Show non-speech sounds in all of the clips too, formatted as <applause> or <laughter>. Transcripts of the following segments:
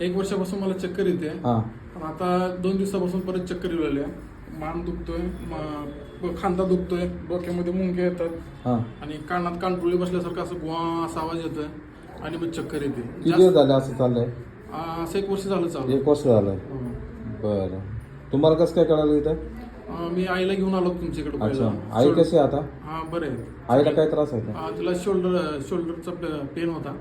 एक वर्षापासून मला चक्कर येते. हा. पण आता दोन दिवसापासून परत चक्कर येऊ लागली. आहे. मान दुखतोय म- खांदा दुखतोय डोक्यामध्ये मुंगे येतात. हा. आणि कानात कानटुळी बसल्यासारखं असं गुवा असा आवाज येतोय. आणि मग चक्कर येते. किती जास्त- दिवस झाले असं चाललंय? आ, असं एक वर्ष झालं चालू. एक वर्ष झालंय. हो. बरं. तुम्हाला कसं काय कळालं इथं? आ, मी आईला घेऊन आलो तुमच्याकडे अच्छा. पहिला आई कशी आहे आता? हा बरं आहे. आईला काय त्रास आहे का? आ, तिला शोल्डर शोल्डरचा पेन होता.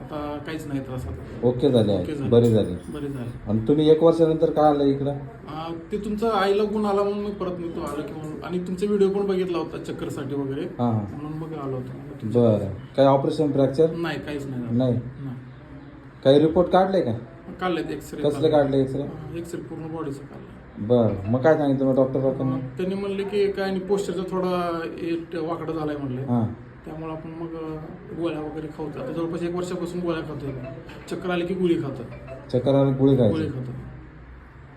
आता काहीच नाही त्रास आता. ओके झाली. ओके आहे झाली. बरी झाली. बरे झाले. आणि तुम्ही एक वर्षानंतर काय आलं इकडं? आ, ते तुमचं आईला गुण आला म्हणून मी परत मी तो आलो की म्हणून. आणि तुमचा व्हिडिओ पण बघितला होता चक्करसाठी वगैरे. हा हा. म्हणून मग आलो होतो. बरं. काय ऑपरेशन फ्रॅक्चर? नाही काहीच नाही झालं. नाही. नाही. काही रिपोर्ट काढले का? काढलेत एक्सरे कसले काढले एक्सरे एक्सरे पूर्ण बॉडीचं काढलं. बरं. मग काय सांगितलं मग डॉक्टर लोकांनी त्यांनी म्हणले की काय आणि पोस्चरचा थोडा वाकडा झालाय म्हणले. हां. त्यामुळे आपण मग गोळ्या वगैरे खाऊ आता जवळपास एक वर्षापासून गोळ्या खातोय चक्कर आली की गोळी खातो. चक्कर आली गोळी गोळी खायची? खातो.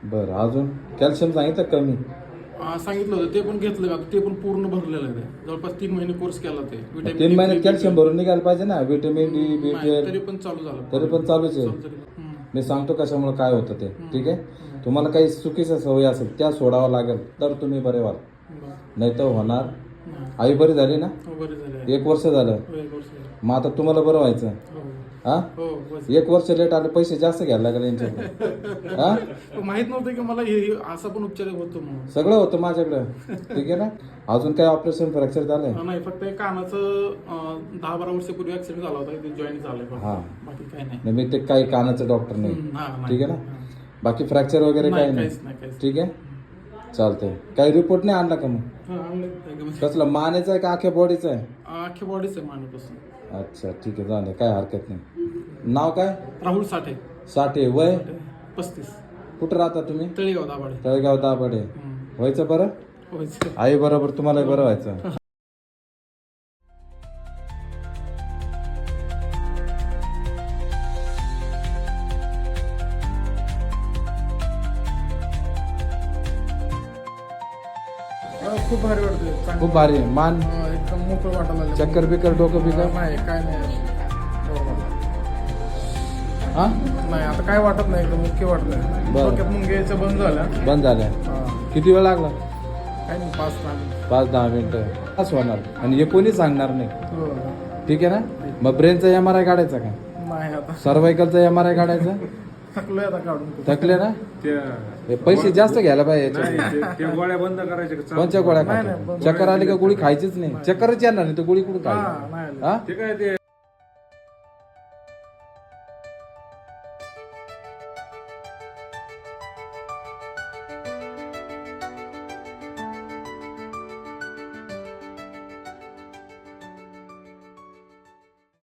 बरं अजून? कॅल्शियम सांगितलं का कमी? आ, सांगितलं होतं. ते पण घेतलं का? ते पण पूर्ण भरलेलं आहे ते. जवळपास तीन महिने कोर्स केला ते. तीन महिन्यात B12. कॅल्शियम भरून निघायला पाहिजे ना? व्हिटॅमिन डी बी नाही, तरी पण चालू झालं. तरी पण चालूच आहे. चालू झालं. हम्म. मी सांगतो कशामुळे काय होतं ते. ठीक आहे? तुम्हाला काही चुकीच्या सवयी असेल त्या सोडावं लागेल तर तुम्ही बरे व्हाल. बरं. नाही तर होणार. आई बरी झाली ना? हो, बरे झाले एक वर्ष झालं. हो, एक वर्ष झालं. मग आता तुम्हाला बरं व्हायचं. हो. हा? एक वर्ष लेट आले पैसे जास्त घ्यायला लागले यांच्याकडे. <laughs> हा? माहीत नव्हतं की मला असा पण उपचार होतो सगळं होतं माझ्याकडं. ठीक आहे ना? अजून काय ऑपरेशन फ्रॅक्चर झालंय? नाही फक्त कानाचं दहा बारा वर्षापूर्वी ऍक्सिडेंट झाला होता ते जॉईन झालंय फक्त. हा. बाकी काही नाही. मी ते काही कानाचं डॉक्टर नाही. ठीक आहे ना? बाकी फ्रॅक्चर वगैरे काही नाही. ठीक आहे? चालतंय. काही रिपोर्ट नाही आणला का मग? हा, आणलं. कसलं मानेचं आहे का अख्ख्या बॉडीचं आहे? बॉडीच आहे मानेपासून. अच्छा ठीक आहे चालेल काय हरकत नाही. नाव काय? राहुल साठे. साठे वय? पस्तीस. कुठं राहता तुम्ही? तळेगाव दाभाडे. तळेगाव दाभाडे. हम्म. व्हायचं बरं. आई बरोबर तुम्हाला बरं व्हायचं. <laughs> खूप भारी वाटतंय. खूप भारी आहे. मान. एकदम मोकळं वाटायला लागलं. चक्कर बिकर डोकं बिकर नाही काय नाही. बरोबर. हा? नाही आता काय वाटत नाही एकदम मुख्य वाटतंय. बरं. डोक्यात बंद झाल्या बंद झालंय हा. किती वेळ लागला? काय नाही पाच तास पाच दहा मिनिटं. असं होणार. आणि हे कोणी सांगणार नाही. हो. ठीक आहे ना? मग ब्रेनचा एम आर आय काढायचा का? नाही आता. सर्वायकलचा एम आर आय काढायचा? थकलोय आता काढून. थकले ना? त्या हे पैसे जास्त घ्यायला पाहिजे याच्यात. नाही, ते- त्या गोळ्या बंद करायच्या का? कोणत्या गोळ्या नाही, नाही, खातो बंद- चक्कर आली का गोळी खायचीच नाही. चक्करच येणार नाही तर गोळी कुठं हा खायची नाही. हा? ते काय ते